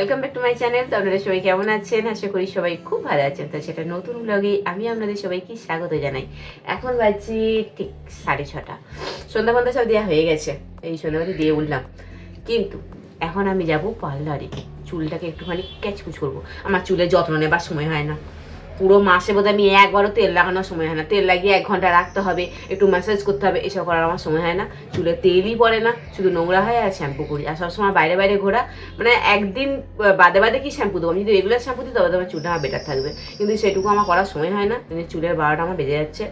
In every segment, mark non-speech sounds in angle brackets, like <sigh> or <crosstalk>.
Welcome back to my channel তো আপনারা সবাই কেমন আছেন? আশা করি সবাই খুব ভালো আছেন। তো সেটা নতুন ব্লগে আমি আপনাদের সবাইকে স্বাগত জানাই। এখন বাজছে ঠিক সাড়ে ছটা। সন্ধ্যা ফন্ধা সব দেওয়া হয়ে গেছে। এই সন্ধ্যাবাতি দিয়ে উঠলাম। কিন্তু এখন আমি যাব পার্লারে। চুলটাকে একটুখানি ক্যাচকুচ করব। আমার চুলের যত্ন নেবার সময় হয় না। পুরো মাসে বোধহয় আমি একবারও তেল লাগানোর সময় হয় না। তেল লাগিয়ে এক ঘণ্টা রাখতে হবে, একটু ম্যাসাজ করতে হবে, এসব করার আমার সময় হয় না। চুলে তেলই পড়ে না, শুধু নোংরা হয় আর শ্যাম্পু করি। আর সবসময় বাইরে বাইরে ঘোরা মানে একদিন বাদে বাদে কি শ্যাম্পু দেবো? আমি যদি রেগুলার শ্যাম্পু দিই, তবে তো আমার চুলটা আমার বেটার থাকবে। কিন্তু সেটুকু আমার করার সময় হয় না, কিন্তু চুলের বারোটা আমার বেজে যাচ্ছে।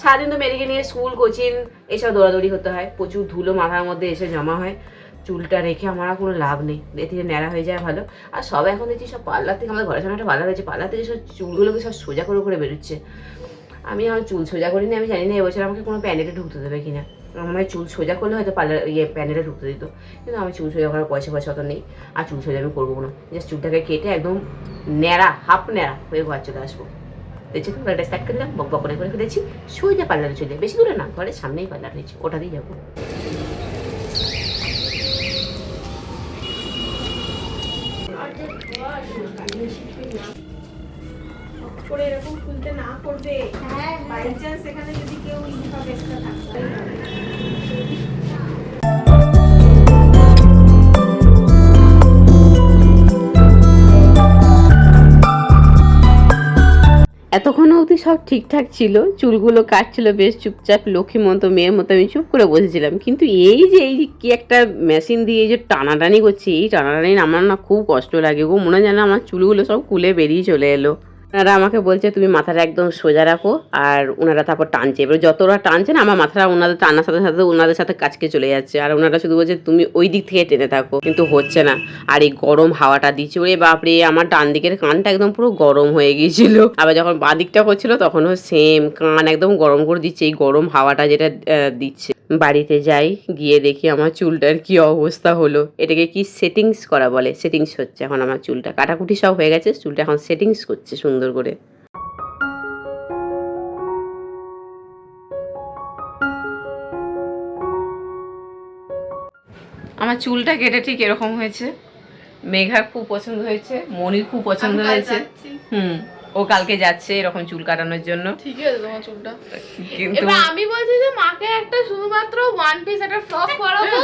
সারাদিন তো মেয়েকে নিয়ে স্কুল কোচিং এসব দৌড়াদৌড়ি হতে হয়। প্রচুর ধুলো মাথার মধ্যে এসে জমা হয়। চুলটা রেখে আমার আর কোনো লাভ নেই। এ থেকে ন্যাড়া হয়ে যায় ভালো। আর সব এখন দেখছি সব পার্লার থেকে, আমাদের ঘরের সামনে একটা পার্লার হয়েছে পার্লার থেকে সব চুলগুলোকে সব সোজা করে করে বেরোচ্ছে। আমি আমার চুল সোজা করিনি, আমি জানি না এবছর আমাকে কোনো প্যানেটে ঢুকতে দেবে কিনা। আমার চুল সোজা করলে হয়তো পার্লার ইয়ে প্যানেটে ঢুকতে দিত। কিন্তু আমি চুল সোজা করার পয়সা পয়সা অত নেই। আর চুল সোজা আমি করব না জাস্ট চুলটাকে কেটে একদম ন্যাড়া, হাফ ন্যাড়া হয়ে ঘর চলে আসব। দেখছি তো একটা স্টার্ট করলাম বক বক করে করে ফেলেছি। সোজা পার্লারে চলে বেশি দূরে না, ঘরের সামনেই পার্লার রয়েছে। ওটাতেই যাব। না করবে বাই চান্স এখানে যদি কেউ ইনকাম এক্সট্রা থাকতে এতক্ষণ অবধি সব ঠিকঠাক ছিল চুলগুলো কাটছিল বেশ চুপচাপ লক্ষ্মী মতো মেয়ের মতো আমি চুপ করে বসেছিলাম। কিন্তু এই যে এই কি একটা মেশিন দিয়ে এই যে টানাটানি করছে এই টানাটানি না আমার না খুব কষ্ট লাগে গো মনে হয় যেন আমার চুলগুলো সব কুলে বেরিয়ে চলে এলো। ওনারা আমাকে বলছে, তুমি মাথাটা একদম সোজা রাখো আর ওনারা তারপর টানছে। এবার যত ওরা টানছে না, আমার মাথাটা ওনাদের টানার সাথে সাথে ওনাদের সাথে কাছকে চলে যাচ্ছে। আর ওনারা শুধু বলছে, তুমি ওই দিক থেকে টেনে থাকো। কিন্তু হচ্ছে না। আর এই গরম হাওয়াটা দিচ্ছে। ওরে বাপরে, আমার ডান দিকের কানটা একদম পুরো গরম হয়ে গিয়েছিল। আবার যখন বাঁ দিকটা করছিল তখনও সেম কান একদম গরম করে দিচ্ছে। এই গরম হাওয়াটা যেটা দিচ্ছে। বাড়িতে যাই, গিয়ে দেখি আমার চুলটার কি অবস্থা হলো। এটাকে কি সেটিংস করা বলে? সেটিংস হচ্ছে এখন আমার চুলটা। কাটাকুটি সব হয়ে গেছে, চুলটা এখন সেটিংস করছে সুন্দর করে। আমার চুলটা কেটে ঠিক এরকম হয়েছে। মেঘা খুব পছন্দ হয়েছে মনির খুব পছন্দ হয়েছে। হুম। ও কালকে যাচ্ছে এরকম চুল কাটানোর জন্য। ঠিকই আছে তোমার চুলটা। কিন্তু আমি বলছি যে মাকে একটা শুধুমাত্র ওয়ান পিস একটা ফ্রক করাবো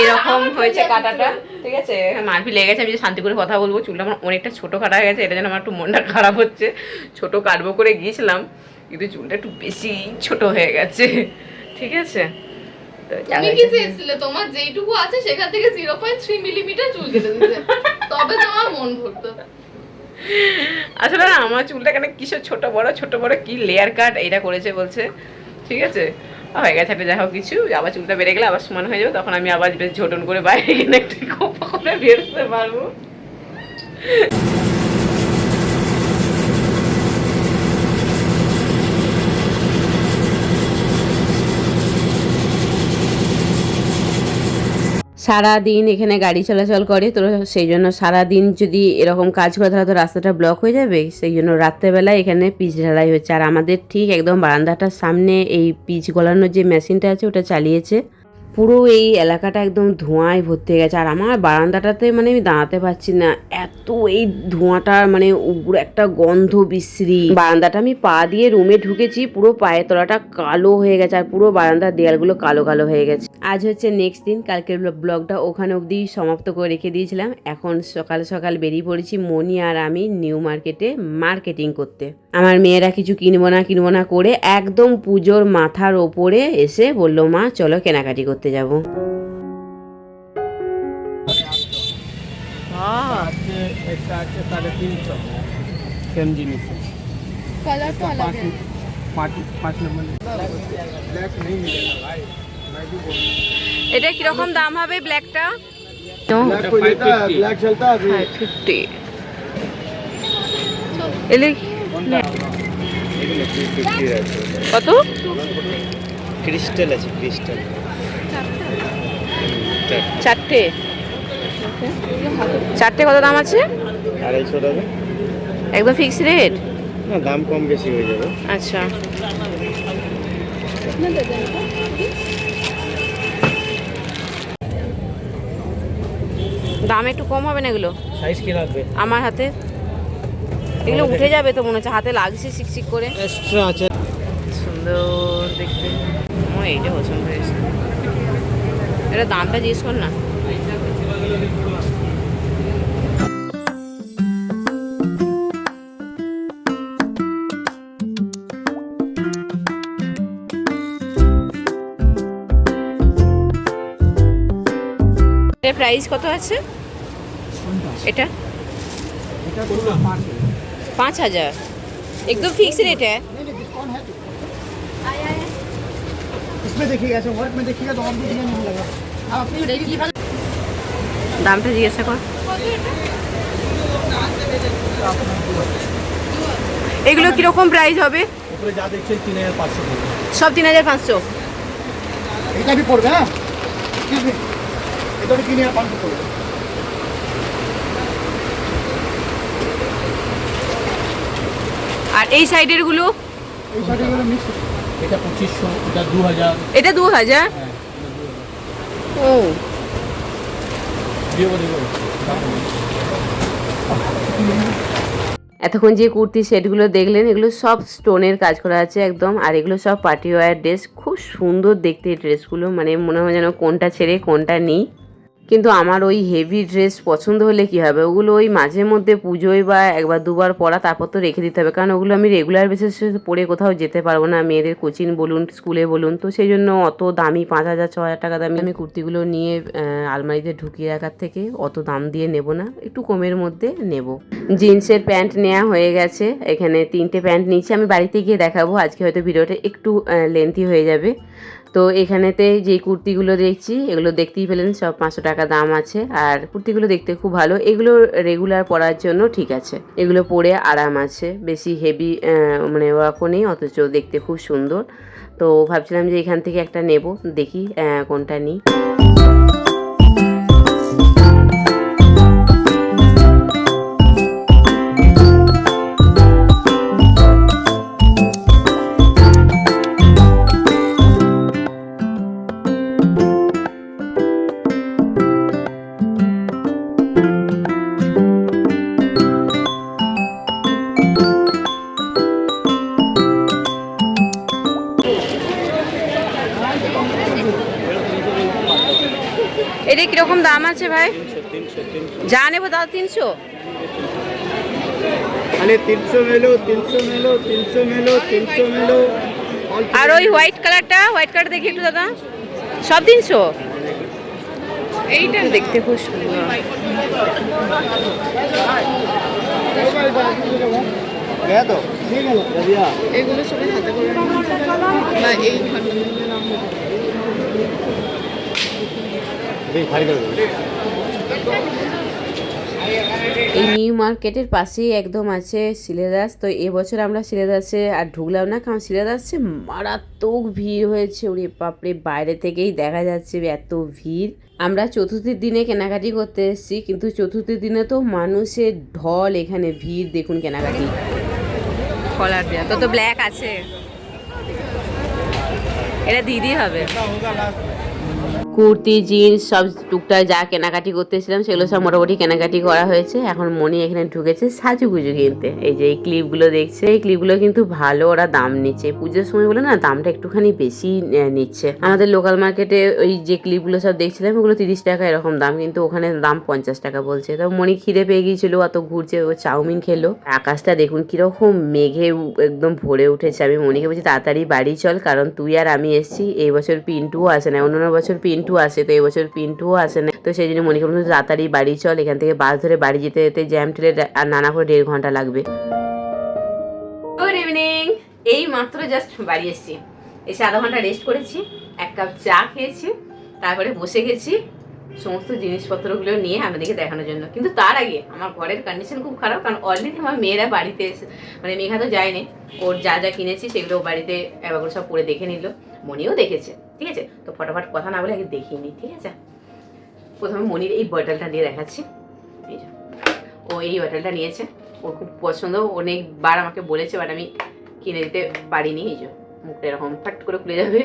এরকম হয়েছে কাটাটা ঠিক আছে? মারপি লেগে গেছে আমি যে শান্তি করে কথা বলব চুলটা আমার অনেকটা ছোট কাটা হয়ে গেছে এটা যেন আমার একটু মনটা খারাপ হচ্ছে। ছোট কাটবো করে গিয়েছিলাম কিন্তু চুলটা একটু বেশি ছোট হয়ে গেছে ঠিক আছে? তুমি কি চেয়েছিলে তোমার যেইটুকু আছে সেখান থেকে জিরো পয়েন্ট থ্রি মিলিমিটার চুল কেটে দিতে তবে তোমার মন ভরতো। আসলে না, আমার চুলটা কেন কিসের ছোট বড় ছোট বড় কি লেয়ার কাট এটা করেছে বলছে, ঠিক আছে? হয়ে গেছে একটা যাই হোক কিছু, আবার চুলটা বেড়ে গেলে আবার সমান হয়ে যাবে, তখন আমি আবার বেশ ঝোটন করে বাইরে গেলে একটু কোপা করে বেরোতে পারব। সারা দিন এখানে গাড়ি চলাচল করে, তো সেই জন্য সারা দিন যদি এরকম কাজ করে, তাহলে তো রাস্তাটা ব্লক হয়ে যাবে। সেই জন্য রাত্রেবেলা এখানে পিচ ঢালাই হচ্ছে। আর আমাদের ঠিক একদম বারান্দাটার সামনে এই পিচ গলানোর যে মেশিনটা আছে, ওটা চালিয়েছে। পুরো এই এলাকাটা একদম ধোঁয়ায় ভর্তি হয়ে গেছে। আর আমার বারান্দাটাতে মানে আমি দাঁড়াতে পারছি না। এত এই ধোঁয়াটা মানে উগ্র একটা গন্ধ বিশ্রী। বারান্দাটা আমি পা দিয়ে রুমে ঢুকেছি, পুরো পায়ের তলাটা কালো হয়ে গেছে আর পুরো বারান্দার দেয়ালগুলো কালো কালো হয়ে গেছে। আজ হচ্ছে নেক্সট দিন, কালকের ব্ল- ব্লগটা ওখানে অবধি সমাপ্ত করে রেখে দিয়েছিলাম। এখন সকাল সকাল বেরিয়ে পড়েছি মনি আর আমি নিউ মার্কেটে মার্কেটিং করতে। আমার মেয়েরা কিছু কিনবো না কিনবো না করে একদম পুজোর মাথার ওপরে এসে বলল, মা, চলো কেনাকাটি করতে ঘুরতে যাব। এটা কীরকম দাম হবে ব্ল্যাকটা? ব্ল্যাক চলতা ফিফটি। কত? ক্রিস্টাল আছে ক্রিস্টাল। চারটে। চারটে। কত দাম আছে? আড়াইশো টাকা। একদম ফিক্স রেট না দাম কম বেশি হয়ে যাবে। আচ্ছা। দাম একটু কম হবে না এগুলো? সাইজ কি লাগবে? আমার হাতে? এগুলো উঠে যাবে তো মনে হচ্ছে হাতে লাগছে শিকশিক করে। এক্সট্রা আছে। সুন্দর দেখতে। আমার এইটা পছন্দ হয়েছে। এটা দামটা জিজ্ঞেস কর না এর প্রাইস কত আছে এটা এটা পুরো পাঁচ पाँच हजार एकदम फिक्स रेट है नहीं नहीं डिस्काउंट है इसमें देखिएगा ऐसे वर्क में देखिएगा तो और भी डिजाइन नहीं लगा आप अपनी দামটা জিজ্ঞাসা কর। এগুলো কীরকম প্রাইস হবে? সব তিন হাজার পাঁচশো? এটা भी পড়বে হ্যাঁ? এটা তিন হাজার পাঁচশো পড়বে। আর এই সাইডেরগুলো? এটা পঁচিশশো এটা দু হাজার। এটা দু হাজার? এতক্ষণ যে কুর্তি সেটগুলো দেখলেন, এগুলো সব স্টোনের কাজ করা আছে একদম, আর এগুলো সব পার্টি ওয়ার ড্রেস। খুব সুন্দর দেখতে এই ড্রেসগুলো মানে মনে হয় যেন কোনটা ছেড়ে কোনটা নেই। কিন্তু আমার ওই হেভি ড্রেস পছন্দ হলে কি হবে? ওগুলো ওই মাঝে মধ্যে পুজোয় বা একবার দুবার পরা, তারপর তো রেখে দিতে হবে। কারণ ওগুলো আমি রেগুলার বেসিসে পরে কোথাও যেতে পারব না। মেয়েদের কোচিং বলুন, স্কুলে বলুন, তো সেই জন্য অত দামি পাঁচ হাজার, ছ হাজার টাকা দামি আমি কুর্তিগুলো নিয়ে আলমারিতে ঢুকিয়ে রাখার থেকে অত দাম দিয়ে নেব না। একটু কমের মধ্যে নেব। জিন্সের প্যান্ট নেওয়া হয়ে গেছে। এখানে তিনটে প্যান্ট নিচ্ছি আমি বাড়িতে গিয়ে দেখাবো। আজকে হয়তো ভিডিওটা একটু লেন্থি হয়ে যাবে। তো এখানেতে যে কুর্তিগুলো দেখছি, এগুলো দেখতেই পেলেন, সব পাঁচশো টাকা দাম আছে। আর কুর্তিগুলো দেখতে খুব ভালো। এগুলো রেগুলার পরার জন্য ঠিক আছে। এগুলো পরে আরাম আছে। বেশি হেভি মানে ওরকম নেই, অথচ দেখতে খুব সুন্দর। তো ভাবছিলাম যে এখান থেকে একটা নেব, দেখি কোনটা নিই। আছে ভাই? যা নেব দাদা তিনশো। আর ওই হোয়াইট কালারটা হোয়াইট কালার দেখি একটু দাদা। সব তিনশো? এইটা দেখতে খুব সুন্দর। এই নিউ মার্কেটের পাশেই একদম আছে সিলেদাস। তো এবছর আমরা সিলেদাসে আর ঢুকলাম না কারণ সিলেদাসে মারাত্মক ভিড় হয়েছে। ওরে বাপরে বাইরে থেকেই দেখা যাচ্ছে এত ভিড়। আমরা চতুর্থীর দিনে কেনাকাটি করতে এসেছি কিন্তু চতুর্থীর দিনে তো মানুষের ঢল এখানে ভিড়। দেখুন কেনাকাটি। কলার দেওয়া তো তো ব্ল্যাক আছে। এটা দিদি হবে। কুর্তি, জিন্স, সব টুকটাক যা কেনাকাটি করতেছিলাম, সেগুলো সব মোটামুটি কেনাকাটি করা হয়েছে। এখন মনি এখানে ঢুকেছে সাজুগুজু কিনতে। এই যে এই ক্লিপগুলো দেখছে, এই ক্লিপগুলো কিন্তু ভালো, ওরা দাম নিচ্ছে। পুজোর সময় বলে না, দামটা একটুখানি বেশি নিচ্ছে। আমাদের লোকাল মার্কেটে ওই যে ক্লিপগুলো সব দেখছিলাম, ওগুলো তিরিশ টাকা এরকম দাম, কিন্তু ওখানে দাম পঞ্চাশ টাকা বলছে। তো মনি খিদে পেয়ে গিয়েছিল, অত ঘুরছে, ও চাউমিন খেলো। আকাশটা দেখুন, কীরকম মেঘে একদম ভরে উঠেছে। আমি মনিকে বলছি, তাড়াতাড়ি বাড়ি চল, কারণ তুই আর আমি এসেছি। এই বছর পিন্টুও আসে না অন্য বছর পিন্টু আসে, তো এবছর পিন্টুও আসে না। তো সেই জন্য মনিকে বলছি তাড়াতাড়ি বাড়ি চল, এখান থেকে বাস ধরে বাড়ি যেতে যেতে জ্যাম ঠেলে আর নানা করে দেড় ঘণ্টা লাগবে। গুড ইভিনিং এই মাত্র জাস্ট বাড়ি এসেছি। এসে আধা ঘণ্টা রেস্ট করেছি, এক কাপ চা খেয়েছি, তারপরে বসে গেছি। সমস্ত জিনিসপত্রগুলো নিয়ে আপনাদেরকে দেখানোর জন্য। কিন্তু তার আগে আমার ঘরের কন্ডিশন খুব খারাপ, কারণ অলরেডি আমার মেয়েরা বাড়িতে এসে মানে মেঘা তো যায়নি। ওর যা যা কিনেছি সেগুলো বাড়িতে একবার করে সব পরে দেখে নিল। মনেও দেখেছে। ঠিক আছে? তো ফটাফট কথা না বলে আগে দেখিয়ে নিই ঠিক আছে? প্রথমে মনির এই বটলটা দিয়ে দেখাচ্ছি। এই যে ও এই বটলটা নিয়েছে। ওর খুব পছন্দ অনেকবার আমাকে বলেছে বাট আমি কিনে দিতে পারিনি। এই যে মুখটা এরকম ফাট করে খুলে যাবে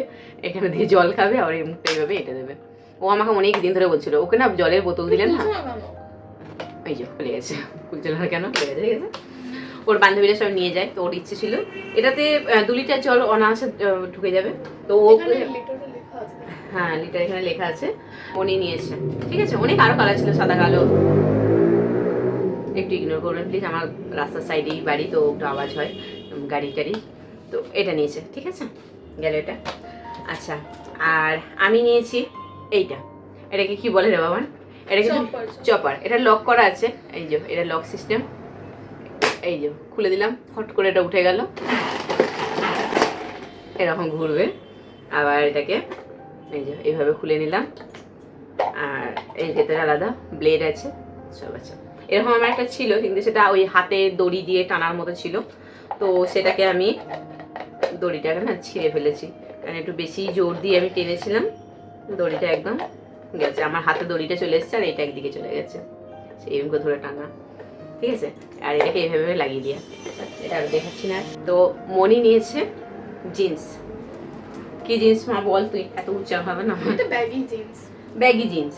এখানে দিয়ে জল খাবে আর এই মুখটা এইভাবে এঁটে দেবে। ও আমাকে অনেক দিন ধরে বলছিল ওকে না জলের বোতল দিলেন না? এই যে খুলে গেছে। খুলছে না কেন? খুলে গেছে ঠিক আছে? ওর বান্ধবীরা সব নিয়ে যায় তো ওর ইচ্ছে ছিল। এটাতে দু লিটার জল অনায়াসে ঢুকে যাবে। তো ও হ্যাঁ লিটার এখানে লেখা আছে। উনি নিয়েছে। ঠিক আছে অনেক আরও কালার ছিল সাদা কালো। একটু ইগনোর করবেন প্লিজ আমার রাস্তার সাইডেই বাড়ি তো একটু আওয়াজ হয় গাড়ি টাড়ি। তো এটা নিয়েছে ঠিক আছে? গেল এটা। আচ্ছা আর আমি নিয়েছি এইটা। এটাকে কি বলে রে বাবান? এটা কিন্তু। চপার এটা লক করা আছে এই যে এটা লক সিস্টেম এই যে, খুলে দিলাম, হট করে এটা উঠে গেল। এরকম ঘুরবে। আবার এটাকে এই যে, এইভাবে খুলে নিলাম। আর এই ভেতরে আলাদা ব্লেড আছে, সব আছে। এরকম আমার একটা ছিল, কিন্তু সেটা ওই হাতে দড়ি দিয়ে টানার মতো ছিল। তো সেটাকে আমি দড়িটাকে না ছিঁড়ে ফেলেছি। কারণ একটু বেশি জোর দিয়ে আমি টেনেছিলাম, দড়িটা একদম গেছে। আমার হাতে দড়িটা চলে এসেছে আর এটা একদিকে চলে গেছে। করে ধরে টানা। ঠিক আছে? আর এটাকে এইভাবে লাগিয়ে দিয়া। এটা আর দেখাচ্ছি না। তো মনি নিয়েছে জিন্স। কি জিন্স মা বল তুই? এত উচ্চা হবে না? Baggy jeans. Baggy jeans.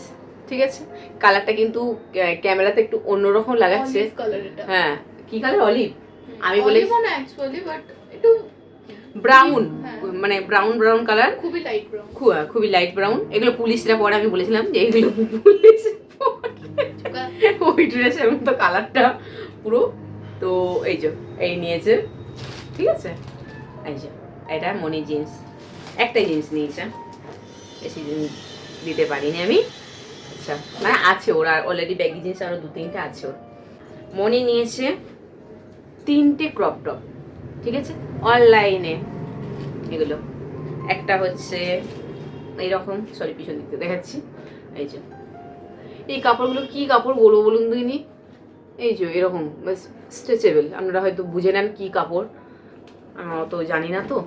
ঠিক আছে? কালারটা কিন্তু ক্যামেরাতে একটু অন্যরকম লাগাচ্ছে। হ্যাঁ। কি কালার অলিভ আমি বলি- একটু ব্রাউন হ্যাঁ। মানে ব্রাউন ব্রাউন কালার খুবই লাইট ব্রাউন খুবই লাইট ব্রাউন এগুলো পুলিশরা পরে আমি বলেছিলাম যে এগুলো পুলিশ ওই ড্রেসের মতো কালারটা পুরো। তো এই যে, এই নিয়েছে, ঠিক আছে? এই যে, এটা মনি জিন্স একটাই জিন্স নিয়েছে। বেশি জিনিস দিতে পারিনি আমি। আচ্ছা মানে আছে ওর অলরেডি ব্যাগি জিন্স আরও দু তিনটে আছে ওর। মনি নিয়েছে তিনটে ক্রপ টপ ঠিক আছে? অনলাইনে এগুলো। একটা হচ্ছে, এইরকম সরি পিছন দিকতে দেখাচ্ছি। এই যে এই কাপড়গুলো কি কাপড় বলব বলুন দিনি এই যে, এরকম স্ট্রেচেবল আপনারা হয়তো বুঝে নেন কি কাপড়। আমি অত জানি না তো।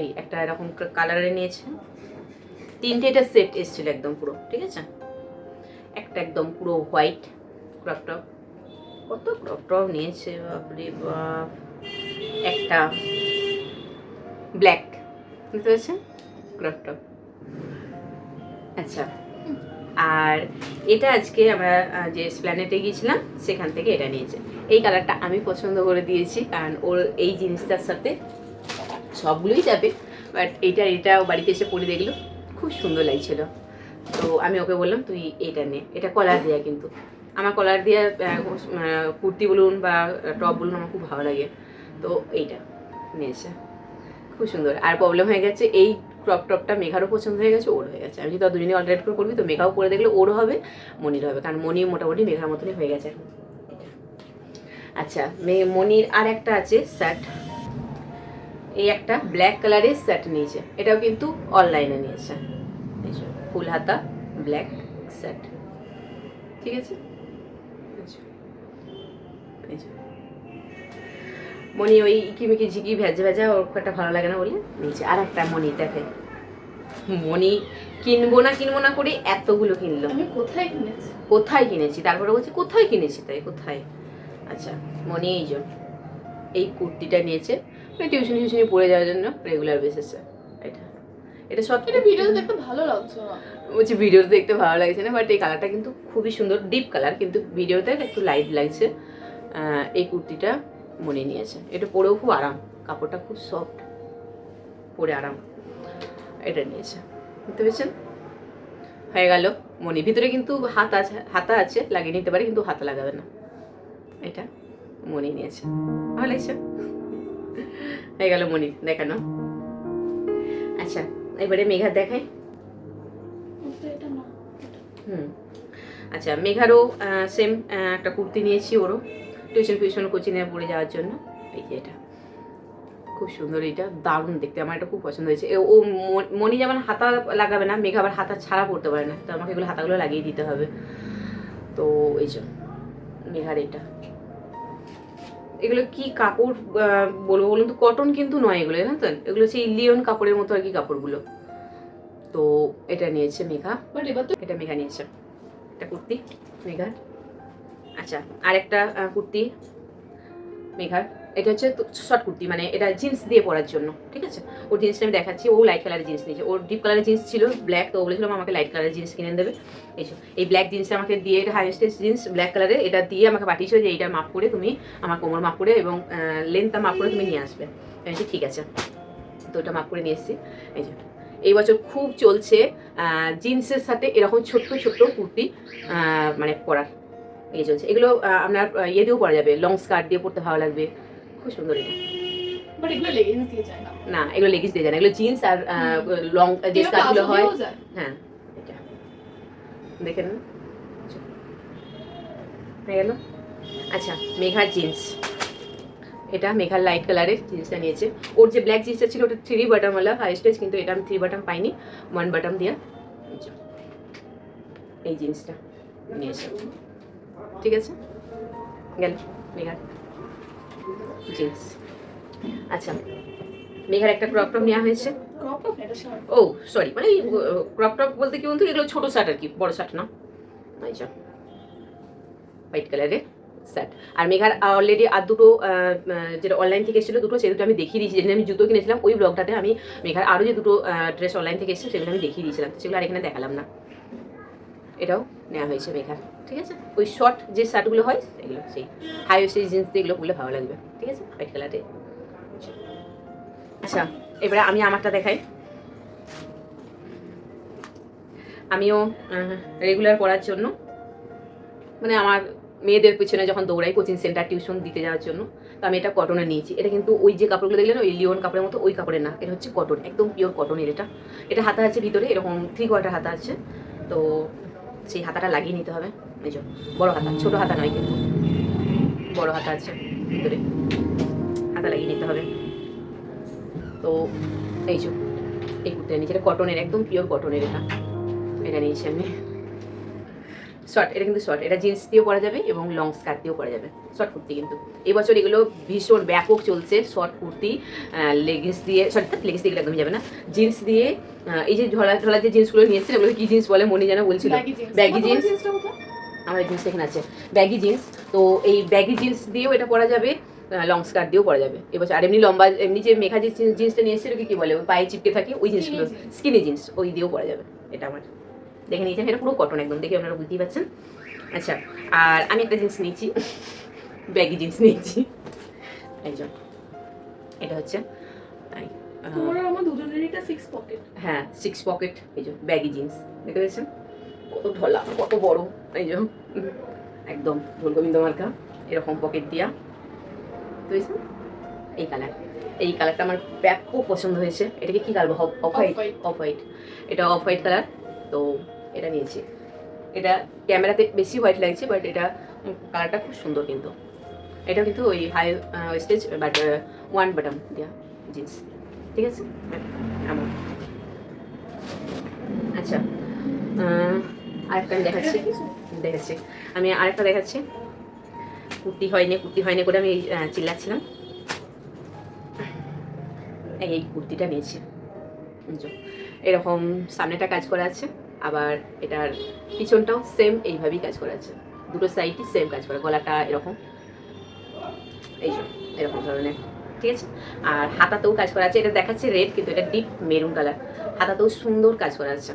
এই একটা এরকম কালারে নিয়েছে। তিনটে এটা সেট এসেছিল একদম পুরো, ঠিক আছে? একটা একদম পুরো হোয়াইট ক্রপ টপ কত ক্রপ টপ নিয়েছে, বাপরে বাপ। একটা ব্ল্যাক বুঝতে পারছেন? ক্রপ টপ আচ্ছা। আর এটা আজকে আমরা যে স্প্ল্যানেটে গিয়েছিলাম, সেখান থেকে এটা নিয়েছে। এই কালারটা আমি পছন্দ করে দিয়েছি, কারণ ওর এই জিনিসটার সাথে সবগুলোই যাবে। বাট এইটা এটা বাড়িতে এসে পরে দেখল, খুব সুন্দর লাগছিল। তো আমি ওকে বললাম, তুই এটা নে। এটা কলার দেওয়া কিন্তু। আমার কলার দেওয়া কুর্তি বলুন বা টপ বলুন, আমার খুব ভালো লাগে। তো এইটা নিয়েছে। খুব সুন্দর। আর প্রবলেম হয়ে গেছে, এই ক্রপ টপটা মেঘারও পছন্দ হয়ে গেছে ওর হয়ে গেছে। আমি যদি দুজনে অল্টারেট করে করবি, তো মেঘাও করে দেখলে ওরও হবে, মনির হবে। কারণ মনি মোটামুটি মেঘার মতনই হয়ে গেছে। আচ্ছা মে- মনির আর একটা আছে শার্ট এই একটা ব্ল্যাক কালারের শার্ট নিয়েছে। এটাও কিন্তু অনলাইনে নিয়েছে। ফুল হাতা ব্ল্যাক শার্ট ঠিক আছে। মনি ওই কিমিকি ঝিকি ভেজা ভেজা ওর খুব একটা ভালো লাগে না বলে নিয়েছে আর একটা মনি দেখে। মনি কিনবো না কিনবো না করে এতগুলো কিনলো। আমি কোথায় কিনেছি? কোথায় কিনেছি? তারপরে বলছি কোথায় কিনেছি তাই? কোথায়? আচ্ছা মনে এই যে এই কুর্তিটা নিয়েছে। মানে টিউশনি টিউশনি পড়ে যাওয়ার জন্য রেগুলার বেসিসে এটা এটা সব এটা ভিডিও দেখতে ভালো লাগছে না। বলছি ভিডিওতে দেখতে ভালো লাগছে না বাট এই কালারটা কিন্তু খুবই সুন্দর ডিপ কালার কিন্তু ভিডিওতে একটু লাইট লাগছে। এই কুর্তিটা মনে নিয়েছে। এটা পরেও খুব আরাম। কাপড়টা খুব সফট পরে আরাম এটা নিয়েছে। বুঝতে পেরেছেন? হয়ে গেল মনি। ভিতরে কিন্তু হাত আছে হাতা আছে লাগিয়ে নিতে পারে কিন্তু হাতা লাগাবে না। এটা মনি নিয়েছে। ভালো লাগছে? হয়ে গেল মনি দেখানো। আচ্ছা এবারে মেঘা দেখাই। এটা হুম। আচ্ছা মেঘারও সেম একটা কুর্তি নিয়েছি ওরও। টিউশন ফিউশন কোচিংয়ে পড়ে যাওয়ার জন্য। এই যে এটা। খুব সুন্দর এটা দারুণ দেখতে। আমার এটা খুব পছন্দ হয়েছে। ও মনি যেমন হাতা লাগাবে না মেঘা আবার হাতা ছাড়া পড়তে পারে না। তো আমাকে এগুলো হাতাগুলো লাগিয়ে দিতে হবে। তো এই জন্য মেঘার এটা। এগুলো কি কাপড় বলব বলুন তো? কটন কিন্তু নয় এগুলো জানেন তো? এগুলো সেই লিওন কাপড়ের মতো আর কি কাপড়গুলো। তো এটা নিয়েছে মেঘা। বাট এবার তো এটা মেঘা নিয়েছে। এটা কুর্তি মেঘার। আচ্ছা আর একটা কুর্তি। মেঘার। এটা হচ্ছে শর্ট কুর্তি মানে এটা জিন্স দিয়ে পরার জন্য, ঠিক আছে? ওর জিন্সটা আমি দেখাচ্ছি, ও লাইট কালারের জিন্স নিয়েছে। ওর ডিপ কালারের জিন্স ছিল ব্ল্যাক তো বলেছিলাম আমাকে লাইট কালারের জিন্স কিনে দেবে। এই এই ব্ল্যাক জিন্সটা আমাকে দিয়ে, এটা হাই জিন্স ব্ল্যাক কালারের এটা দিয়ে আমাকে পাঠিয়েছিল যে, এইটা মাপ করে তুমি আমার কোমর মাপ করে এবং লেন্থটা মাপ করে তুমি নিয়ে আসবে। আমি ঠিক আছে। তো ওটা মাপ করে নিয়ে এসেছি। এই যে, এই বছর খুব চলছে জিন্সের সাথে এরকম ছোট্ট ছোট্ট কুর্তি মানে পরার। এই চলছে। এগুলো আপনার ইয়ে দিয়েও পরা যাবে। লং স্কার্ট দিয়ে পরতে ভালো লাগবে। খুব সুন্দর এটা। না। এগুলো লেগিস দিয়ে যায় না। এগুলো জিন্স আর লং যে স্কার্টগুলো হয়। হ্যাঁ এটা। দেখে নিন হয়ে গেল। আচ্ছা মেঘার জিন্স এটা মেঘার লাইট কালারের জিন্সটা নিয়েছে। ওর যে ব্ল্যাক জিন্সটা ছিল ওটা থ্রি বাটনওয়ালা হাই স্টেজ কিন্তু এটা আমি থ্রি বাটন পাইনি। ওয়ান বাটন দিয়া। এই জিন্সটা নিয়েছে। ঠিক আছে? গেল মেঘার জিন্স আচ্ছা মেঘার একটা ক্রপ টপ নেওয়া হয়েছে। ও সরি মানে ক্রপ টপ বলতে কি বলতো এগুলো ছোট শার্ট আর কি বড় শার্ট না? আচ্ছা হোয়াইট কালারের শার্ট। আর মেঘার অলরেডি আর দুটো যেটা অনলাইন থেকে এসেছিল দুটো সেই দুটো আমি দেখিয়ে দিয়েছি। যেদিন আমি জুতো কিনেছিলাম ওই ব্লগটাতে আমি মেঘার আরও যে দুটো ড্রেস অনলাইন থেকে এসেছে সেগুলো আমি দেখিয়ে দিয়েছিলাম। সেগুলো আর এখানে দেখালাম না। এটাও নেওয়া হয়েছে মেঘার। ঠিক আছে? ওই শর্ট যে শার্টগুলো হয়, এগুলো সেই হাই ওয়েস্টেজ জিন্স এগুলো পরলে ভালো লাগবে, ঠিক আছে? হোয়াইট কালারের আচ্ছা এবারে আমি আমারটা দেখাই। আমিও রেগুলার পড়ার জন্য মানে আমার মেয়েদের পিছনে যখন দৌড়াই কোচিং সেন্টার টিউশন দিতে যাওয়ার জন্য, তো আমি এটা কটনে নিয়েছি। এটা কিন্তু ওই যে কাপড়গুলো দেখলেন ওই লিওন কাপড়ের মতো, ওই কাপড়ের না, এটা হচ্ছে কটন একদম পিওর কটনের এটা। এটা হাতা আছে ভিতরে, এরকম থ্রি কোয়ার্টার হাতা আছে, তো সেই হাতাটা লাগিয়ে নিতে হবে। এই যে বড় হাতা ছোট হাতা নয় কিন্তু। বড় হাতা আছে ভিতরে। হাতা লাগিয়ে নিতে হবে। তো এই যে এই কুর্তিটা নিয়েছি। এটা কটনের একদম পিওর কটনের এটা। এটা নিয়েছি আমি। শর্ট এটা কিন্তু শর্ট এটা জিন্স দিয়েও পরা যাবে এবং লং স্কার্ট দিয়েও পরা যাবে। শর্ট কুর্তি কিন্তু। এবছর এগুলো ভীষণ ব্যাপক চলছে শর্ট কুর্তি লেগিংস দিয়ে। সরি লেগিংস দিয়ে একদমই যাবে না। জিন্স দিয়ে এই যে ঢলা ঢলা যে জিন্সগুলো নিয়েছে ওগুলো কি জিন্স বলে মনে যেন বলছিল। ব্যাগি জিন্স আমার জিন্স এখানে আছে। ব্যাগি জিন্স তো এই ব্যাগি জিন্স দিয়েও এটা পরা যাবে লং স্কার্ট দিয়েও পরা যাবে। এবছর আর এমনি লম্বা এমনি যে মেঘা যে জিন্সটা নিয়ে এসেছিল কি বলে? পায়ে চিপকে থাকে ওই জিনিসগুলো। স্কিনি জিন্স ওই দিয়েও পরা যাবে এটা আমার। দেখে নিয়েছেন এটা পুরো কটন একদম দেখে আপনারা বুঝতেই পারছেন। আচ্ছা আর আমি একটা জিন্স নিয়েছি <laughs> ব্যাগি জিন্স নিয়েছি। একজন এটা হচ্ছে তোমার আমার দুজনেরই এটা six pocket। হ্যাঁ সিক্স পকেট এই যে ব্যাগি জিন্স দেখতে পেয়েছেন? কত ঢলা কত বড় এই যে উম, একদম ঢোলগোবিন্দ মার্কা এরকম পকেট দিয়া। বুঝেছেন এই কালার এই কালারটা আমার ব্যাপক পছন্দ হয়েছে। এটাকে কি colour off white off white এটা অফ হোয়াইট কালার তো এটা নিয়েছি। এটা ক্যামেরাতে বেশি হোয়াইট লাগছে বাট এটা কালারটা খুব সুন্দর কিন্তু। এটা কিন্তু ওই high stage but one button দেওয়া জিন্স ঠিক আছে? এমন। আচ্ছা আরেকটা আমি দেখাচ্ছি? দেখাচ্ছি। আমি আরেকটা দেখাচ্ছি। কুর্তি হয়নি কুর্তি হয়নি করে আমি চিল্লাচ্ছিলাম। এই কুর্তিটা নিয়েছি। এরকম সামনেটা কাজ করা আছে, আবার এটার পিছনটাও সেম এইভাবেই কাজ করা আছে। দুটো সাইডই সেম কাজ করা, গলাটা এরকম। এই এরকম ধরনের। ঠিক আছে? আর হাতাতেও কাজ করা আছে। এটা দেখাচ্ছে রেড কিন্তু এটা ডিপ মেরুন কালার হাতাতেও সুন্দর কাজ করা আছে।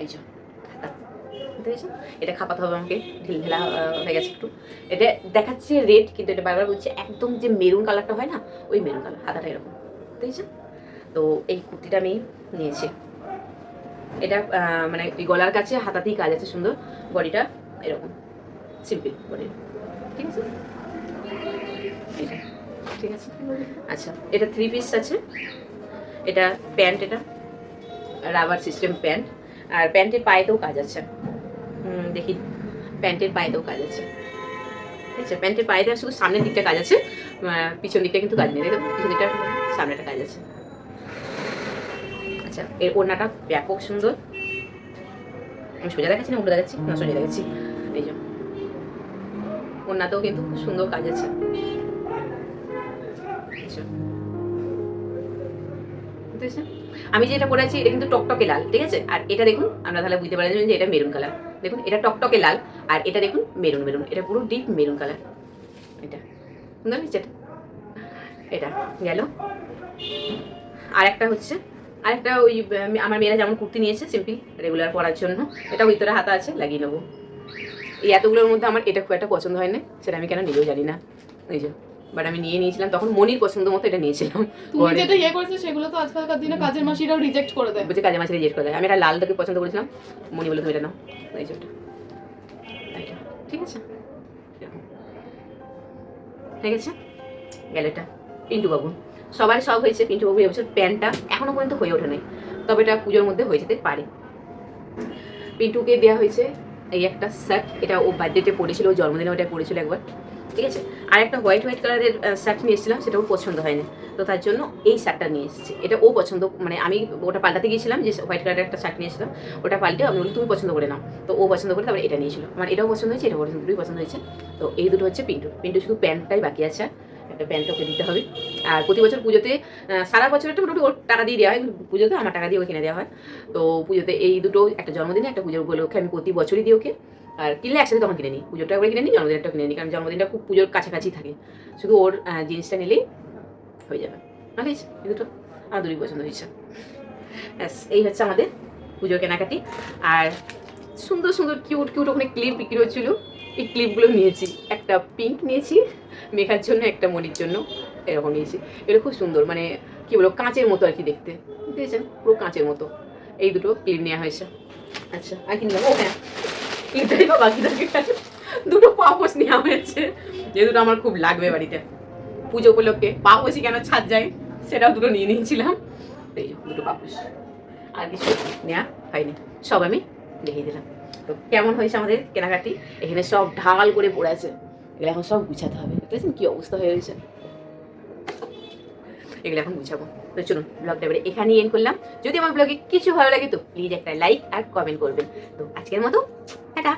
এই যে হাতা বুঝতে এটা খাপাতে হবে আমাকে ঢিল ঢেলা আহ, হয়ে গেছে একটু। এটা দেখাচ্ছে রেড কিন্তু এটা বারবার বলছে একদম যে মেরুন কালারটা হয় না ওই মেরুন কালার হাতাটা এরকম। বুঝতে তো এই কুর্তিটা আমি নিয়েছি। এটা মানে গলার কাছে হাতাতেই কাজ আছে সুন্দর। বডিটা এরকম সিম্পল বডি ঠিক আছে? ঠিক আছে? আচ্ছা এটা থ্রি পিস আছে। এটা প্যান্ট এটা রাবার সিস্টেম প্যান্ট আর প্যান্টের পায়েতেও কাজ আছে। দেখি। প্যান্টের পায়েতেও কাজ আছে। ঠিক আছে প্যান্টের পায়েতে শুধু সামনের দিকটা কাজ আছে পিছন দিকটা কিন্তু কাজ নেই দেখো পিছন দিকটা সামনেটা কাজ আছে। আচ্ছা এর ওড়নাটা ব্যাপক সুন্দর। আমি সোজা দেখাচ্ছি না, উল্টো দেখাচ্ছি? না, সোজা দেখাচ্ছি। এই যে। ওড়নাতেও কিন্তু খুব সুন্দর কাজ আছে। আচ্ছা। আমি যেটা পরেছি এটা কিন্তু টকটকে লাল, ঠিক আছে? আর এটা দেখুন আমরা তাহলে বুঝতে পারছেন যে এটা মেরুন কালার দেখুন, এটা টকটকে লাল, আর এটা দেখুন মেরুন মেরুন, এটা পুরো ডিপ মেরুন কালার এটা সুন্দর এটা এটা গেল। আর একটা হচ্ছে আরেকটা ওই আমার মেয়েরা যেমন কুর্তি নিয়েছে সিম্পল রেগুলার পরার জন্য এটা ভিতরে হাতা আছে, লাগিয়ে নেব। এই এতগুলোর মধ্যে আমার এটা খুব একটা পছন্দ হয় না সেটা আমি কেন নিজেও জানি না। এই যে বাট আমি নিয়ে নিয়েছিলাম তখন মনির পছন্দ মতো এটা নিয়েছিলাম। তুমি যেটা ইয়ে করেছ সেগুলো তো আজকালকার দিনে কাজের মাসিরাও রিজেক্ট করে দেয়। বলছে কাজে মাঝে রিজেক্ট করে দেয়। আমি এটা লালটাকে পছন্দ করেছিলাম মনি বলে তুমি এটা নাও। এই ঠিক আছে। ঠিক আছে? গেল এটা পিন্টু বাবু সবার সব হয়েছে পিন্টু বাবু এবছর প্যান্টটা এখনও পর্যন্ত হয়ে ওঠে নাই তবে এটা পুজোর মধ্যে হয়ে যেতে পারে। পিন্টুকে দেওয়া হয়েছে এই একটা শার্ট এটা ও বার্থডেতে পড়েছিল ও জন্মদিনে ওটা পড়েছিল একবার। ঠিক আছে? আর একটা হোয়াইট হোয়াইট কালারের শার্ট নিয়ে এসেছিলাম সেটা ওর পছন্দ হয়নি। তো তার জন্য এই শার্টটা নিয়ে এসেছি। এটা ও পছন্দ মানে আমি ওটা পাল্টাতে গিয়েছিলাম, যে হোয়াইট কালারের একটা শার্ট নিয়ে নিয়েছিলাম ওটা পাল্টে আমি বলি তুমি পছন্দ করে নাও। তো ও পছন্দ করে তারপরে এটা নিয়েছিল আমার এটাও পছন্দ হয়েছে, এটাও পছন্দ, দুটোই পছন্দ হয়েছে। তো এই দুটো হচ্ছে পিন্টু। পিন্টু শুধু প্যান্টটাই বাকি আছে, একটা প্যান্ট ওকে দিতে হবে। আর প্রতি বছর পুজোতে সারা বছর একটা মোটামুটি ওর টাকা দিয়ে দেওয়া হয় পুজোতে আমার টাকা দিয়ে ওকে কিনে দেওয়া হয়। তো পুজোতে এই দুটো, একটা জন্মদিনে, একটা পুজোর উপলক্ষে আমি প্রতি বছরই দিই ওকে। আর কিনলে একসাথে তখন কিনে নিই। পুজোটা একবার কিনে নিই, জন্মদিনটা কিনে নিই, কারণ জন্মদিনটা খুব পুজোর কাছাকাছি থাকে। শুধু ওর জিনিসটা নিলেই হয়ে যাবে। ভালো এই দুটো আমার পছন্দ হয়েছে। ব্যাস, এই হচ্ছে আমাদের পুজোর কেনাকাটি। আর সুন্দর সুন্দর কিউট কিউট ওখানে ক্লিপ বিক্রি হচ্ছিল। এই ক্লিপগুলো নিয়েছি। একটা পিঙ্ক নিয়েছি, মেঘার জন্য, একটা মনির জন্য, এরকম নিয়েছি। এগুলো খুব সুন্দর মানে কি বলব, কাঁচের মতো আর কি দেখতে। দেখেছেন পুরো কাঁচের মতো। এই দুটো ক্লিপ নেওয়া হয়েছে। আচ্ছা আর কি নেব ও হ্যাঁ। এটাই বা বাকি থাকে। দুটো পাপোশ নেওয়া হয়েছে। যে দুটো আমার খুব লাগবে বাড়িতে। পুজো উপলক্ষে। পাপোশই কেন ছাদ যায়, সেটাও দুটো নিয়ে নিয়েছিলাম। এই দুটো পাপোশ। আর কিছু নেওয়া হয়নি। সব আমি দেখিয়ে দিলাম। তো কেমন হয়েছে আমাদের কেনাকাটি? এখানে সব ঢাল করে পড়ে আছে। এগুলো এখন সব গুছাতে হবে। দেখতেছেন কি অবস্থা হয়ে রয়েছে? এগুলো এখন বুঝাবো। তো চলুন ব্লগটা এবারে এখানেই এন্ড করলাম। যদি আমার ব্লগে কিছু ভালো লাগে তো প্লিজ একটা লাইক আর কমেন্ট করবেন। তো আজকের মতো, টাটা।